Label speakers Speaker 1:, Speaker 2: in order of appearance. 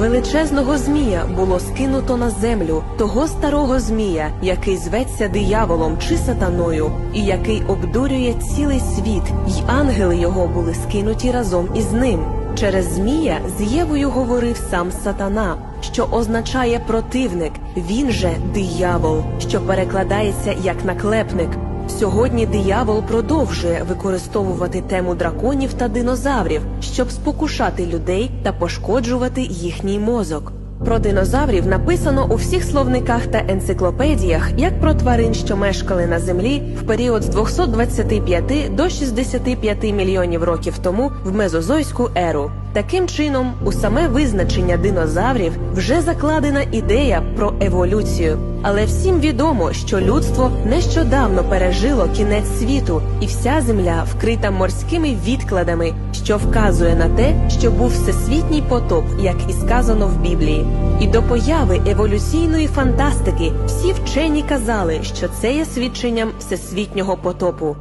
Speaker 1: Величезного змія було скинуто на землю, того старого змія, який зветься дияволом чи сатаною, і який обдурює цілий світ, й ангели його були скинуті разом із ним. Через змія з Євою говорив сам сатана, що означає противник. Він же диявол, що перекладається як наклепник. Сьогодні диявол продовжує використовувати тему драконів та динозаврів, щоб спокушати людей та пошкоджувати їхній мозок. Про динозаврів написано у всіх словниках та енциклопедіях, як про тварин, що мешкали на землі в період з 225 до 65 мільйонів років тому в мезозойську еру. Таким чином, у саме визначення динозаврів вже закладена ідея про еволюцію. Але всім відомо, що людство нещодавно пережило кінець світу, і вся земля вкрита морськими відкладами, що вказує на те, що був всесвітній потоп, як і сказано в Біблії. І до появи еволюційної фантастики всі вчені казали, що це є свідченням всесвітнього потопу.